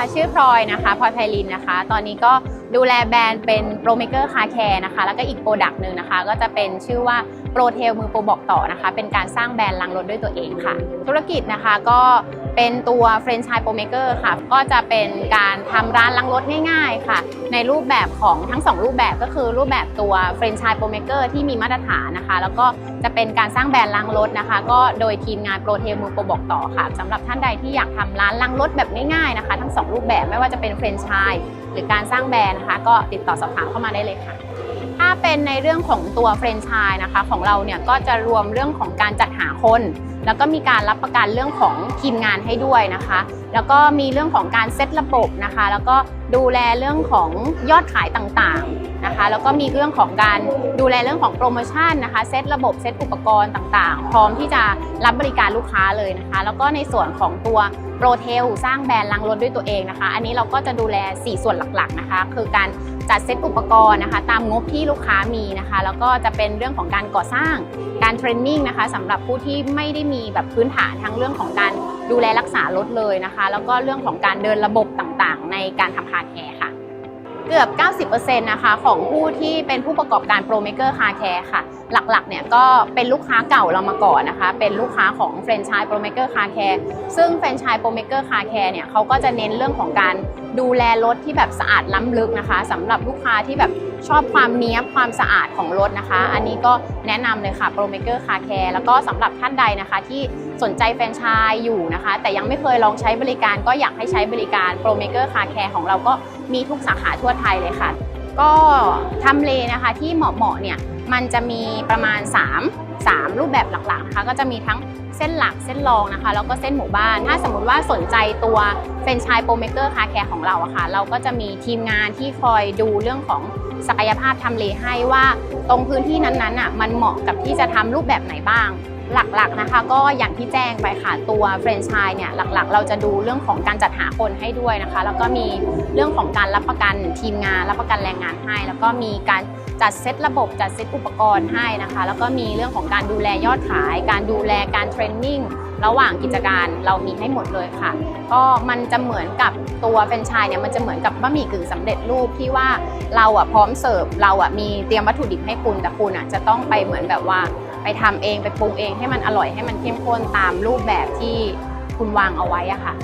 ค่ะชื่อพลอยนะคะพลอยไพลินนะคะ ตอนนี้ก็ดูแลแบรนด์เป็นโปรเมเกอร์คาแคร์นะคะ แล้วก็อีกโปรดักต์หนึ่งนะคะ ก็จะเป็นชื่อว่าโปรเทลมือโปรบอกต่อนะคะ เป็นการสร้างแบรนด์ลังรถด้วยตัวเองค่ะ ธุรกิจนะคะก็ เป็นตัวเฟรนช์ชายโปรเมเกอร์ค่ะ ก็จะเป็นการทำร้านลังรถง่ายๆค่ะ ในรูปแบบของทั้ง 2 รูปแบบก็คือรูปแบบตัวเฟรนช์ชายโปรเมเกอร์ที่มีมาตรฐานนะคะ แล้วก็จะเป็นการสร้างแบรนด์ลังรถนะคะ ก็โดยทีมงานโปรเทมือโปรบอกต่อค่ะสำหรับท่านใดที่อยากทำร้านลังรถแบบง่ายๆนะคะ ทั้ง 2 รูปแบบไม่ว่าจะเป็นเฟรนช์ชายหรือการสร้างแบรนด์นะคะ ก็ติดต่อสอบถามเข้ามาได้เลยค่ะถ้าเป็นในเรื่องของตัวเฟรนช์ชายนะคะ ของเราเนี่ยก็จะรวมเรื่องของการจัดหาคน แล้วก็มีการรับประกันเรื่องของทีมงานให้ด้วยนะคะ แล้วก็มีเรื่องของการเซตระบบนะคะ แล้วก็ดูแลเรื่องของยอดขายต่างๆนะคะ แล้วก็มีเรื่องของการดูแลเรื่องของโปรโมชั่นนะคะเซตระบบเซตอุปกรณ์ต่างๆ พร้อมที่จะรับบริการลูกค้าเลยนะคะ แล้วก็ในส่วนของตัวโปรเทลสร้างแบรนด์ลังรถด้วยตัวเองนะคะ อันนี้เราก็จะดูแล 4 ส่วนหลักๆนะคะ คือการ จัดเซตอุปกรณ์นะคะ ตามงบที่ลูกค้ามีนะคะ แล้วก็จะเป็นเรื่องของการก่อสร้างการเทรนนิ่งนะคะสำหรับผู้ที่ไม่ได้มีแบบพื้นฐานทั้งเรื่องของการดูแลรักษารถเลยนะคะ แล้วก็เรื่องของการเดินระบบต่างๆ ในการทำคาแคร์ เกือบ 90%นะคะของผู้ที่เป็นผู้ประกอบการโปรเมเกอร์คาแคร์ค่ะ หลักๆเนี่ยก็เป็นลูกค้าเก่าเรามาก่อนนะคะ เป็นลูกค้าของแฟรนไชส์โปรเมเกอร์คาแคร์ซึ่งแฟรนไชส์โปรเมเกอร์คาแคร์เนี่ยเขาก็จะเน้นเรื่องของการดูแลรถที่แบบสะอาดล้ำลึกนะคะสำหรับลูกค้าที่แบบชอบความเนี้ยบความสะอาดของรถนะคะ อันนี้ก็แนะนำเลยค่ะโปรเมเกอร์คาแคร์แล้วก็สำหรับท่านใดนะคะที่สนใจแฟรนไชส์อยู่นะคะ แต่ยังไม่เคยลองใช้บริการก็อยากให้ใช้บริการโปรเมเกอร์คาแคร์ของเราก็ มีทุกสาขาทั่วไทยเลยค่ะ ก็ทำเลนะคะที่เหมาะๆเนี่ยมันจะมีประมาณ 3 3 รูปแบบหลักๆนะคะก็จะมีทั้งเส้นหลักเส้นรองนะคะ แล้วก็เส้นหมู่บ้าน ถ้าสมมติว่าสนใจตัวเฟรนชายโปรเมเกอร์คาแคร์ของเราอะค่ะเราก็จะมีทีมงานที่คอยดูเรื่องของศักยภาพทำเลให้ว่า ตรงพื้นที่นั้นๆอะมันเหมาะกับที่จะทำรูปแบบไหนบ้าง หลักๆนะคะ ก็อย่างที่แจ้งไปค่ะตัวเฟรนช์ชายเนี่ยหลักๆ เราจะดูเรื่องของการจัดหาคนให้ด้วยนะคะ แล้วก็มีเรื่องของการรับประกันทีมงาน รับประกันแรงงานให้ แล้วก็มีการจัดเซตระบบจัดเซตอุปกรณ์ให้นะคะ แล้วก็มีเรื่องของการดูแลยอดขาย การดูแลการเทรนนิ่งระหว่างกิจการเรามีให้หมดเลยค่ะ ก็มันจะเหมือนกับตัวแฟรนไชส์เนี่ยมันจะเหมือนกับบะหมี่กึ่งสำเร็จรูปที่ว่าเราอะพร้อมเสิร์ฟเราอะมีเตรียมวัตถุดิบให้คุณแต่คุณอะจะต้องไปเหมือนแบบว่า ไปทำเองไปปรุงเองให้มันอร่อยให้มันเข้มข้นตามรูปแบบที่คุณวางเอาไว้อะค่ะ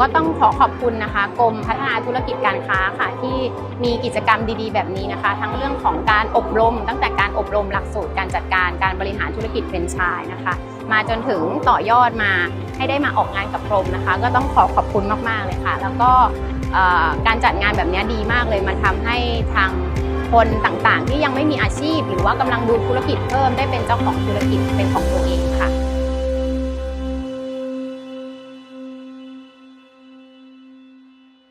ก็ต้องขอขอบคุณนะคะ กรมพัฒนาธุรกิจการค้าค่ะ ที่มีกิจกรรมดีๆ แบบนี้นะคะ ทั้งเรื่องของการอบรม ตั้งแต่การอบรมหลักสูตรการจัดการการบริหารธุรกิจเป็นชายนะคะ มาจนถึงต่อยอดมาให้ได้มาออกงานกับกรมนะคะ ก็ต้องขอขอบคุณมากๆเลยค่ะ แล้วก็การจัดงานแบบนี้ดีมากเลยมันทำให้ทาง คนต่างๆ ที่ยังไม่มีอาชีพ หรือว่ากำลังดูธุรกิจเพิ่มได้เป็นเจ้าของธุรกิจเป็นของตัวเองค่ะ